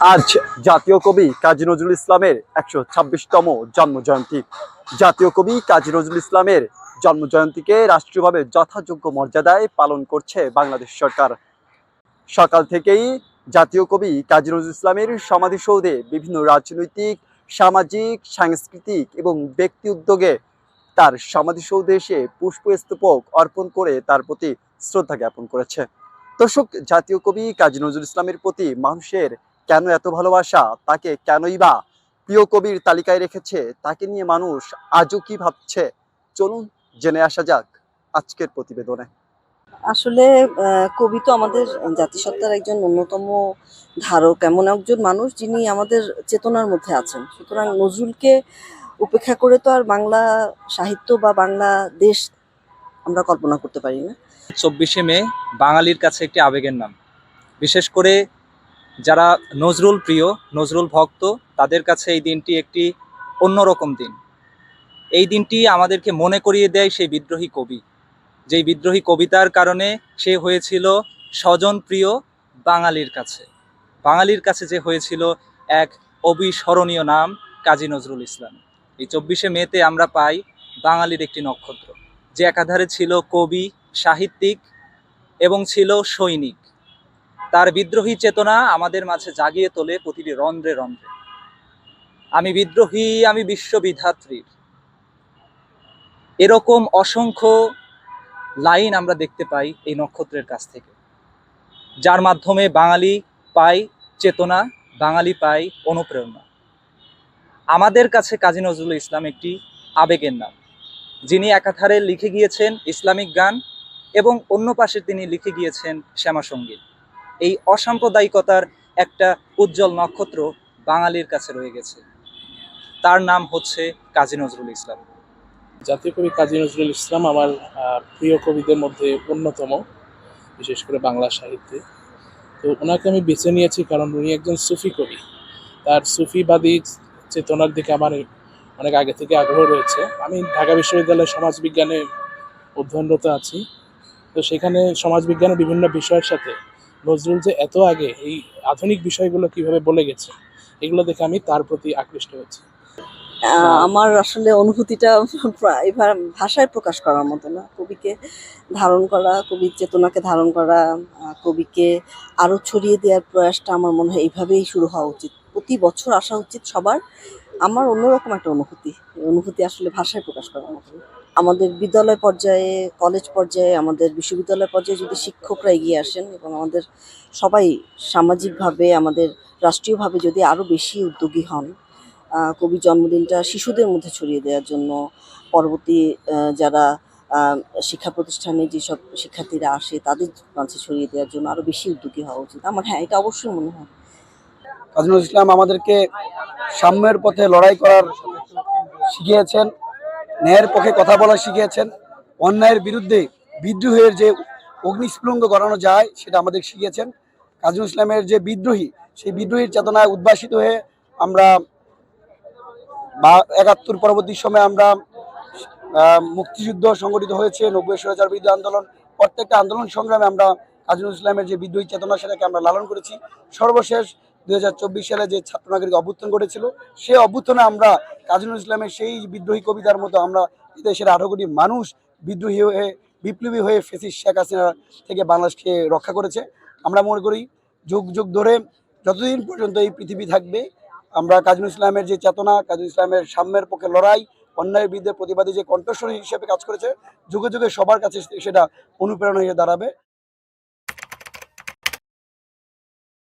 আজ জাতীয় কবি কাজী নজরুল ইসলামের একশো ছাব্বিশতম জন্ম জয়ন্তী জাতীয় কবি কাজী নজরুল ইসলামের জন্ম জয়ন্তীকে রাষ্ট্রীয়ভাবে যথাযোগ্য মর্যাদায় পালন করছে বাংলাদেশ সরকার। সকাল থেকেই জাতীয় কবি কাজী নজরুল ইসলামের সমাধিসৌধে বিভিন্ন রাজনৈতিক, সামাজিক, সাংস্কৃতিক এবং ব্যক্তি উদ্যোগে তার সমাধিসৌধে এসে পুষ্পস্তূপক অর্পণ করে তার প্রতি শ্রদ্ধা জ্ঞাপন করেছে। দর্শক, জাতীয় কবি কাজী নজরুল ইসলামের প্রতি মানুষের কেন এত ভালোবাসা? তাকে কেনই বা প্রিয় কবির তালিকায় রেখেছে? তাকে নিয়ে মানুষ আজও কি ভাবছে? চলুন জেনে আসা যাক আজকের প্রতিবেদনে। আসলে কবি তো আমাদের জাতিসত্তার একজন অন্যতম ধারক এমন একজন মানুষ যিনি আমাদের চেতনার মধ্যে আছেন। সুতরাং নজরুলকে উপেক্ষা করে তো আর বাংলা সাহিত্য বা বাংলা দেশ আমরা কল্পনা করতে পারি না। চব্বিশে মে বাঙালির কাছে একটি আবেগের নাম। বিশেষ করে যারা নজরুল প্রিয়, নজরুল ভক্ত, তাদের কাছে এই দিনটি একটি অন্যরকম দিন। এই দিনটি আমাদেরকে মনে করিয়ে দেয় সেই বিদ্রোহী কবি। যেই বিদ্রোহী কবিতার কারণে সে হয়েছিল স্বজন প্রিয় বাঙালির কাছে। বাঙালির কাছে যে হয়েছিল এক অবিস্মরণীয় নাম, কাজী নজরুল ইসলাম। এই চব্বিশে মেতে আমরা পাই বাঙালির একটি নক্ষত্র। যে একাধারে ছিল কবি, সাহিত্যিক এবং ছিল সৈনিক। তার বিদ্রোহী চেতনা আমাদের মাঝে জাগিয়ে তোলে প্রতিটি রন্ধ্রে রন্ধ্রে। আমি বিদ্রোহী, আমি বিশ্ববিধাত্রীর। এরকম অসংখ্য লাইন আমরা দেখতে পাই এই নক্ষত্রের কাছ থেকে। যার মাধ্যমে বাঙালি পায় চেতনা, বাঙালি পায় অনুপ্রেরণা। আমাদের কাছে কাজী নজরুল ইসলাম একটি আবেগের নাম। যিনি একাধারে লিখে গিয়েছেন ইসলামিক গান এবং অন্য পাশে তিনি লিখে গিয়েছেন শ্যামা সংগীত এই অসাম্প্রদায়িকতার একটা উজ্জ্বল নক্ষত্র বাঙালির কাছে রয়ে গেছে। তার নাম হচ্ছে কাজী নজরুল ইসলাম। জাতীয় কবি কাজী নজরুল ইসলাম আমার প্রিয় কবিদের মধ্যে অন্যতম, বিশেষ করে বাংলা সাহিত্যে। তো ওনাকে আমি বেছে নিয়েছি কারণ উনি একজন সুফি কবি। তার সুফিবাদী চেতনার দিকে আমার অনেক আগে থেকে আগ্রহ রয়েছে। আমি ঢাকা বিশ্ববিদ্যালয়ের সমাজবিজ্ঞানে অধ্যয়নরত আছি। তো সেখানে সমাজবিজ্ঞানের বিভিন্ন বিষয়ের সাথে নজরুল যে এত আগে এই আধুনিক বিষয়গুলো কীভাবে বলে গেছে, এগুলো দেখে আমি তার প্রতি আকৃষ্ট হয়েছি আমার আসলে অনুভূতিটা প্রায় ভাষায় প্রকাশ করার মতো না। কবিকে ধারণ করা, কবির চেতনাকে ধারণ করা কবিকে আরও ছড়িয়ে দেওয়ার প্রয়াসটা আমার মনে হয় এইভাবেই শুরু হওয়া উচিত। প্রতি বছর আসা উচিত সবার। আমার অন্যরকম একটা অনুভূতি। অনুভূতি আসলে ভাষায় প্রকাশ করার মতো। আমাদের বিদ্যালয় পর্যায়ে, কলেজ পর্যায়ে, আমাদের বিশ্ববিদ্যালয় পর্যায়ে যদি শিক্ষকরা এগিয়ে আসেন এবং আমাদের সবাই সামাজিকভাবে, আমাদের রাষ্ট্রীয়ভাবে যদি আরও বেশি উদ্যোগী হন কবির জন্মদিনটা শিশুদের মধ্যে ছড়িয়ে দেওয়ার জন্য, পরবর্তী যারা শিক্ষা প্রতিষ্ঠানে যেসব শিক্ষার্থীরা আসে তাদের মাঝে ছড়িয়ে দেওয়ার জন্য আরও বেশি উদ্যোগী হওয়া উচিত। আমার হ্যাঁ এটা অবশ্যই মনে হয়। কাজী ইসলাম আমাদেরকে সাম্যের পথে লড়াই করার শিখিয়েছেন। ন্যায়ের পক্ষে কথা বলা শিখিয়েছেন। অন্যায়ের বিরুদ্ধে বিদ্রোহের যে অগ্নিস্ফুলঙ্গ গড়ানো যায়, সেটা আমাদের শিখিয়েছেন। কাজী ইসলামের যে বিদ্রোহী, সেই বিদ্রোহীর চেতনায় উদ্ভাসিত হয়ে আমরা বা একাত্তর পরবর্তী সময়ে আমরা মুক্তিযুদ্ধ সংগঠিত হয়েছে, নব্বই স্বৈরাচার বিরোধী আন্দোলন, প্রত্যেকটা আন্দোলন সংগ্রামে আমরা কাজী ইসলামের যে বিদ্রোহী চেতনা, সেটাকে আমরা লালন করেছি। সর্বশেষ দু হাজার চব্বিশ সালে যে ছাত্র নাগরিক অভ্যুত্থান ঘটেছিল সেই অভ্যুত্থানে আমরা কাজী ইসলামের সেই বিদ্রোহী কবিতার মতো আমরা দেশের আঠারো কোটি মানুষ বিদ্রোহী হয়ে, বিপ্লবী হয়ে ফেসিস শেখ হাসিনা থেকে বাংলাদেশকে রক্ষা করেছে। আমরা মনে করি যুগ যুগ ধরে যতদিন পর্যন্ত এই পৃথিবী থাকবে, আমরা কাজী ইসলামের যে চেতনা, কাজী ইসলামের সাম্যের পক্ষে লড়াই, অন্যায়ের বিরুদ্ধে প্রতিবাদী যে কণ্ঠস্বর হিসেবে কাজ করেছে, যুগে যুগে সবার কাছে সেটা অনুপ্রেরণা হয়ে দাঁড়াবে।